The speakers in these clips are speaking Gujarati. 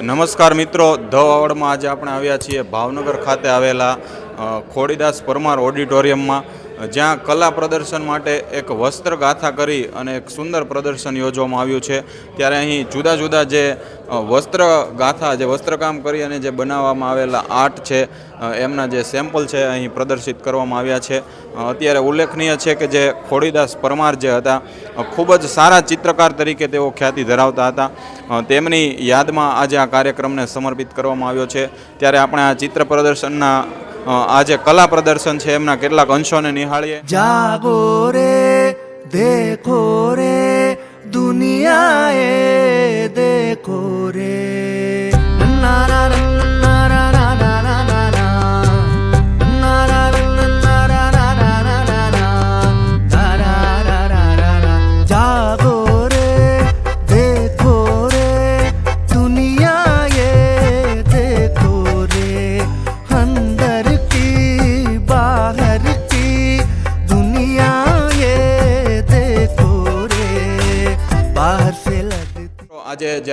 નમસ્કાર મિત્રો ધ વાવડમાં આજે આપણે આવ્યા છીએ ભાવનગર ખાતે આવેલા ખોડીદાસ પરમાર ઓડિટોરિયમમાં. જ્યાં કલા પ્રદર્શન માટે એક વસ્ત્ર ગાથા કરી અને એક સુંદર પ્રદર્શન યોજવામાં આવ્યું છે. ત્યારે અહીં જુદા જુદા જે વસ્ત્રગાથા વસ્ત્ર ગાથા, જે વસ્ત્રકામ કરી અને જે બનાવવામાં આવેલા આર્ટ છે એમના જે સેમ્પલ છે અહીં પ્રદર્શિત કરવામાં આવ્યા છે. અત્યારે ઉલ્લેખનીય છે કે જે ખોડીદાસ પરમાર જે હતા ખૂબ જ સારા ચિત્રકાર તરીકે તેઓ ખ્યાતિ ધરાવતા હતા. તેમની યાદમાં આજે આ કાર્યક્રમને સમર્પિત કરવામાં આવ્યો છે. ત્યારે આપણે આ ચિત્ર પ્રદર્શનના આ જે કલા પ્રદર્શન છે, એમના કેટલાક અંશોને નિહાળીએ. જાગો રે, દેખો રે દુનિયા એ દે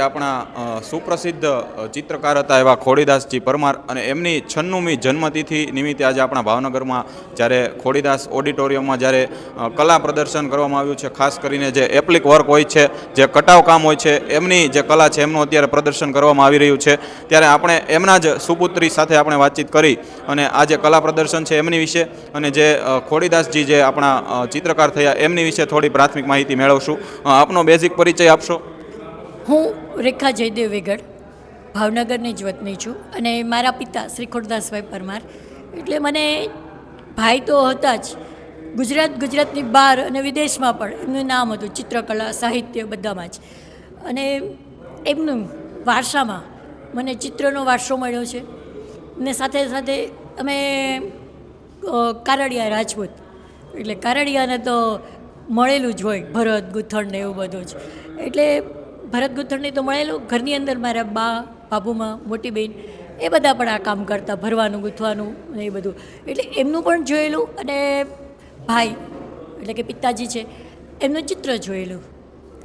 આપણા સુપ્રસિદ્ધ ચિત્રકાર હતા એવા ખોડીદાસજી પરમાર અને એમની છન્નુમી જન્મતિથિ નિમિત્તે આજે આપણા ભાવનગરમાં જ્યારે ખોડીદાસ ઓડિટોરિયમમાં જ્યારે કલા પ્રદર્શન કરવામાં આવ્યું છે, ખાસ કરીને જે એપ્લિક વર્ક હોય છે, જે કટાવ કામ હોય છે, એમની જે કલા છે, એમનું અત્યારે પ્રદર્શન કરવામાં આવી રહ્યું છે. ત્યારે આપણે એમના જ સુપુત્રી સાથે આપણે વાતચીત કરી અને આ જે કલા પ્રદર્શન છે, એમની વિશે અને જે ખોડીદાસજી જે આપણા ચિત્રકાર થયા, એમની વિશે થોડી પ્રાથમિક માહિતી મેળવશું. આપનો બેઝિક પરિચય આપશો? હું રેખા જયદેવ વેગડ, ભાવનગરની જ વતની છું અને મારા પિતા શ્રી ખોડદાસભાઈ પરમાર. એટલે મને ભાઈ તો હતા જ. ગુજરાત ગુજરાતની બહાર અને વિદેશમાં પણ એમનું નામ હતું ચિત્રકલા, સાહિત્ય બધામાં જ. અને એમનું વારસામાં મને ચિત્રનો વારસો મળ્યો છે. ને સાથે સાથે અમે કારડિયા રાજપૂત. એટલે કારડિયાને તો મળેલું જ હોય, ભરત, ગૂંથણ ને એવું બધું જ. એટલે ભરત ગૂંથણની તો મળેલું, ઘરની અંદર મારા બા, બાબુમાં, મોટી બેન એ બધા પણ આ કામ કરતા, ભરવાનું, ગૂંથવાનું એ બધું. એટલે એમનું પણ જોયેલું અને ભાઈ, એટલે કે પિતાજી છે, એમનું ચિત્ર જોયેલું.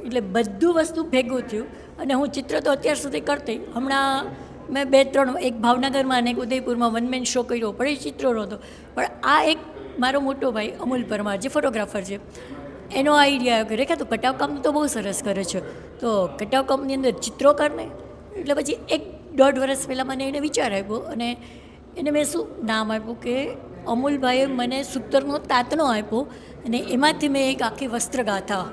એટલે બધું વસ્તુ ભેગું થયું અને હું ચિત્ર તો અત્યાર સુધી કરતી. હમણાં મેં બે, ત્રણ, એક ભાવનગરમાં અને એક ઉદયપુરમાં વન મેન શો કર્યો, પણ એ ચિત્રો નહોતો. પણ આ એક મારો મોટો ભાઈ, અમૂલ પરમાર, જે ફોટોગ્રાફર છે, એનો આઈડિયા આવ્યો કે રેખા તો કટાવ કામ તો બહુ સરસ કરે છે. તો કટાવ કંપની અંદર ચિત્રો કરને એટલે પછી એક દોઢ વર્ષ પહેલાં મને એને વિચાર આપ્યો અને એને મેં શું નામ આપ્યું કે અમૂલભાઈએ મને સૂતરનો તાતનો આપ્યો અને એમાંથી મેં એક આખી વસ્ત્રગાથા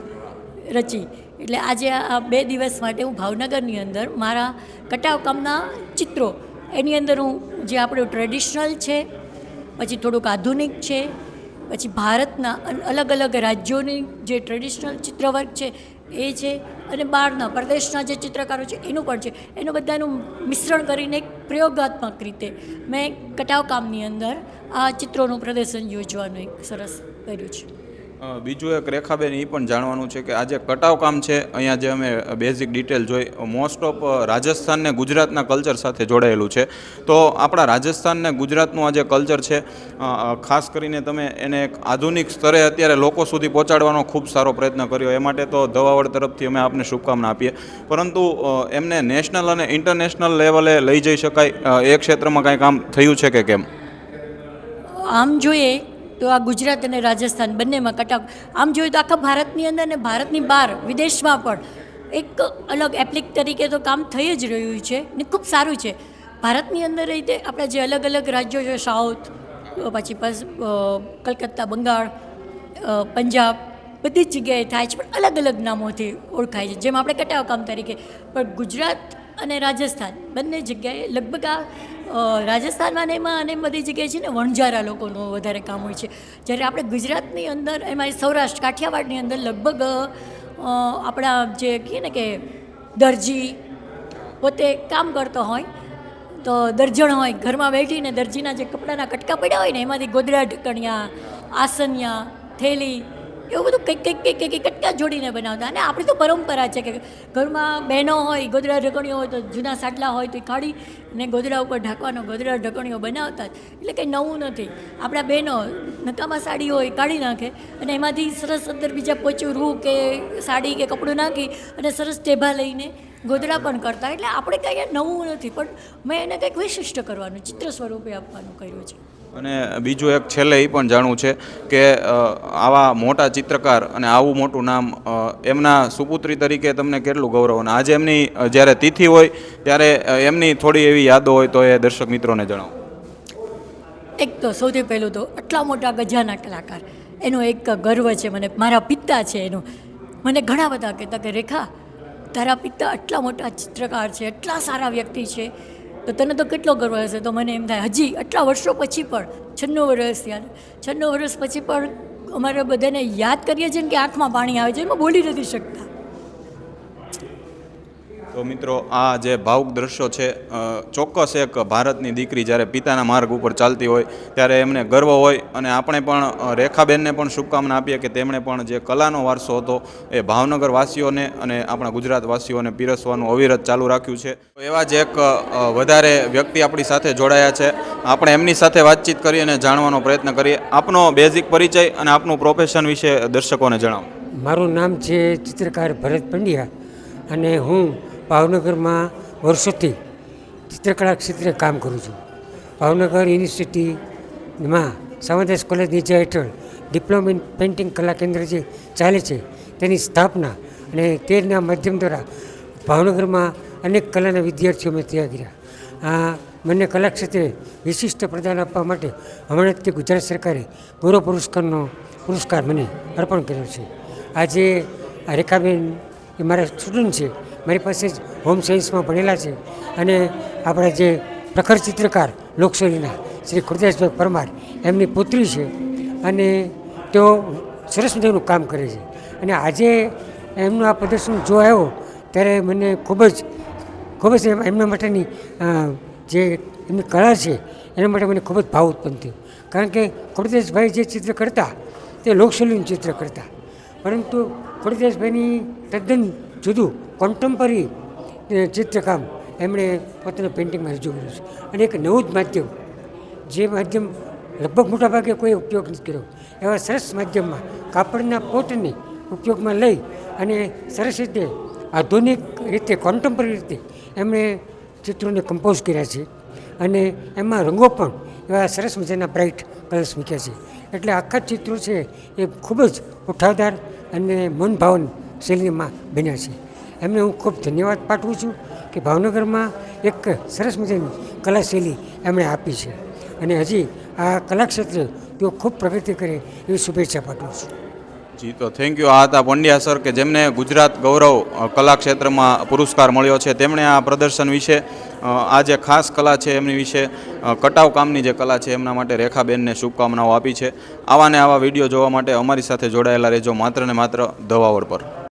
રચી. એટલે આજે આ બે દિવસ માટે હું ભાવનગરની અંદર મારા કટાવ કામના ચિત્રો, એની અંદર હું જે આપણું ટ્રેડિશનલ છે, પછી થોડુંક આધુનિક છે, પછી ભારતના અલગ અલગ રાજ્યોની જે ટ્રેડિશનલ ચિત્રવર્ક છે એ છે અને બહારના, પ્રદેશના જે ચિત્રકારો છે, એનું પણ છે. એનું બધાનું મિશ્રણ કરીને એક પ્રયોગાત્મક રીતે મેં કટાવ કામની અંદર આ ચિત્રોનું પ્રદર્શન યોજવાનું એક સરસ કર્યું છે. બીજું એક રેખાબેન એ પણ જાણવાનું છે કે આ જે કટાવ કામ છે, અહીંયા જે અમે બેઝિક ડિટેલ જોઈ મોસ્ટ ઓફ રાજસ્થાન ને ગુજરાતના કલ્ચર સાથે જોડાયેલું છે. તો આપણા રાજસ્થાન ને ગુજરાતનું આ જે કલ્ચર છે ખાસ કરીને તમે એને એક આધુનિક સ્તરે અત્યારે લોકો સુધી પહોંચાડવાનો ખૂબ સારો પ્રયત્ન કર્યો. એ માટે તો દવાવડ તરફથી અમે આપને શુભકામના આપીએ. પરંતુ એમને નેશનલ અને ઇન્ટરનેશનલ લેવલે લઈ જઈ શકાય. એ ક્ષેત્રમાં કાંઈ કામ થયું છે કે કેમ? આમ જોઈએ તો આ ગુજરાત અને રાજસ્થાન બંનેમાં કટાવ આમ જોઈએ તો આખા ભારતની અંદર અને ભારતની બહાર, વિદેશમાં પણ એક અલગ એપ્લિક તરીકે તો કામ થઈ જ રહ્યું છે ને ખૂબ સારું છે. ભારતની અંદર રીતે આપણા જે અલગ અલગ રાજ્યો છે, સાઉથ પછી કલકત્તા, બંગાળ પંજાબ, બધી જ જગ્યાએ થાય છે, પણ અલગ અલગ નામોથી ઓળખાય છે, જેમ આપણે કટાવ કામ તરીકે. પણ ગુજરાત અને રાજસ્થાન. બંને જગ્યાએ લગભગ આ રાજસ્થાનમાં ને એમાં અને બધી જગ્યાએ છે ને વણઝારા લોકોનું વધારે કામ હોય છે. જ્યારે આપણે ગુજરાતની અંદર, એમાં સૌરાષ્ટ્ર, કાઠિયાવાડની અંદર લગભગ આપણા જે કહીએ ને કે દરજી પોતે કામ કરતો હોય, તો દર્જણ હોય, ઘરમાં બેઠીને દરજીના જે કપડાના કટકા પડ્યા હોય ને, એમાંથી ગોદડા ઢકણિયા આસનિયા, થેલી એવું બધું કંઈક કંઈક કંઈક કંઈક કટકા જોડીને બનાવતા. અને આપણી તો પરંપરા છે કે ઘરમાં બહેનો હોય ગોદડા ઢકણીઓ હોય તો જૂના સાટલા હોય તો એ કાઢી ને ગોદડા ઉપર ઢાંકવાનો ગોદડા ઢકણીઓ બનાવતા એટલે કંઈ નવું નથી. આપણા બહેનો નકામા સાડી હોય, કાઢી નાખે અને એમાંથી સરસ અંદર બીજા પોચું રૂ કે સાડી કે કપડું નાખી અને સરસ ટેભા લઈને ગોદડા પણ કરતા. એટલે આપણે કંઈ નવું નથી. પણ મેં એને કંઈક વિશિષ્ટ કરવાનું, ચિત્ર સ્વરૂપે આપવાનું કર્યું છે. અને બીજું એક છેલ્લે એ પણ જાણવું છે કે આવા મોટા ચિત્રકાર અને આવું મોટું નામ એમના સુપુત્રી તરીકે તમને કેટલું ગૌરવ અને આજે એમની જ્યારે તિથિ હોય, ત્યારે એમની થોડી એવી યાદો હોય તો એ દર્શક મિત્રોને જણાવો. એક તો સૌથી પહેલું તો આટલા મોટા ગજાના કલાકાર, એનો એક ગર્વ છે, મને મારા પિતા છે એનું. મને ઘણા બધા કહેતા કે, રેખા, તારા પિતા આટલા મોટા ચિત્રકાર છે એટલા સારા વ્યક્તિ છે તો તને તો કેટલો ગર્વ હશે? તો મને એમ થાય, હજી, આટલા વર્ષો પછી પણ, છન્નું વર્ષ યાર છન્નું વર્ષ પછી પણ અમારે બધાને યાદ કરીએ છીએ કે આંખમાં પાણી આવે છે, એમાં બોલી નથી શકતા. તો મિત્રો, આ જે ભાવુક દ્રશ્યો છે ચોક્કસ એક ભારતની દીકરી જ્યારે પિતાના માર્ગ ઉપર ચાલતી હોય, ત્યારે એમને ગર્વ હોય અને આપણે પણ રેખાબેનને પણ શુભકામના આપીએ કે તેમણે પણ જે કલાનો વારસો હતો, એ ભાવનગર વાસીઓને અને આપણા ગુજરાત વાસીઓને પીરસવાનું અવિરત ચાલુ રાખ્યું છે. એવા જ એક વધારે વ્યક્તિ આપણી સાથે જોડાયા છે. આપણે એમની સાથે વાતચીત કરી અને જાણવાનો પ્રયત્ન કરીએ. આપનો બેઝિક પરિચય અને આપનું પ્રોફેશન વિશે દર્શકોને જણાવો. મારું નામ છે ચિત્રકાર ભરત પંડ્યા અને હું ભાવનગરમાં વર્ષોથી ચિત્રકળા ક્ષેત્રે કામ કરું છું. ભાવનગર યુનિવર્સિટીમાં સાવંતદાસ કોલેજ નીચે હેઠળ ડિપ્લોમા ઇન પેઇન્ટિંગ કલા કેન્દ્ર જે ચાલે છે, તેની સ્થાપના અને તેના માધ્યમ દ્વારા ભાવનગરમાં અનેક કલાના વિદ્યાર્થીઓ મેં ત્યાં કર્યા. આ મને કલા ક્ષેત્રે વિશિષ્ટ પ્રદાન આપવા માટે હમણાં જ ગુજરાત સરકારે ગૌરવ પુરસ્કારનો પુરસ્કાર મને અર્પણ કર્યો છે. આજે આ રેખાબેન એ મારા સ્ટુડન્ટ છે મારી પાસે જ હોમ સાયન્સમાં ભણેલા છે. અને આપણા જે પ્રખર ચિત્રકાર લોકશૈલીના શ્રી ખુરદાસભાઈ પરમાર, એમની પુત્રી છે અને તેઓ સરસ મજાનું કામ કરે છે. અને આજે એમનું આ પ્રદર્શન જો આવ્યો, ત્યારે મને ખૂબ જ ખૂબ જ એમ- એમના માટેની જે એમની કળા છે, એના માટે મને ખૂબ જ ભાવ ઉત્પન્ન થયો કારણ કે ખોડદેશભાઈ જે ચિત્ર કરતા, તે લોકશૈલીનું ચિત્ર કરતા. પરંતુ ખોડદેશભાઈની તદ્દન જુદું કોન્ટેમ્પરરી ચિત્રકામ એમણે પોતાના પેઇન્ટિંગમાં રજૂ કર્યું છે. અને એક નવું જ માધ્યમ, જે માધ્યમ લગભગ મોટાભાગે કોઈ ઉપયોગ નથી કર્યો, એવા સરસ માધ્યમમાં કાપડના પોટને ઉપયોગમાં લઈ અને સરસ રીતે આધુનિક રીતે કોન્ટેમ્પરરી રીતે એમણે ચિત્રોને કમ્પોઝ કર્યા છે. અને એમાં રંગો પણ એવા સરસ મજાના બ્રાઇટ કલર્સ મૂક્યા છે. એટલે આખા ચિત્રો છે એ ખૂબ જ ઉઠાવદાર અને શૈલીમાં બન્યા છે. એમને હું ખૂબ ધન્યવાદ પાઠવું છું કે ભાવનગરમાં એક સરસ મજાની કલા શૈલી એમણે આપી છે. અને હજી આ કલા ક્ષેત્રે તેઓ ખૂબ પ્રગતિ કરે એવી શુભેચ્છા પાઠવું છું. જી, તો થેન્ક યુ આ હતા પંડ્યા સર કે જેમને ગુજરાત ગૌરવ કલા ક્ષેત્રમાં પુરસ્કાર મળ્યો છે. તેમણે આ પ્રદર્શન વિશે આ જે ખાસ કલા છે એમની વિશે કટાવ કામની જે કલા છે એમના માટે રેખાબેનને શુભકામનાઓ આપી છે. આવા ને આવા વીડિયો જોવા માટે અમારી સાથે જોડાયેલા રહેજો માત્ર ને માત્ર ધવાવડ પર.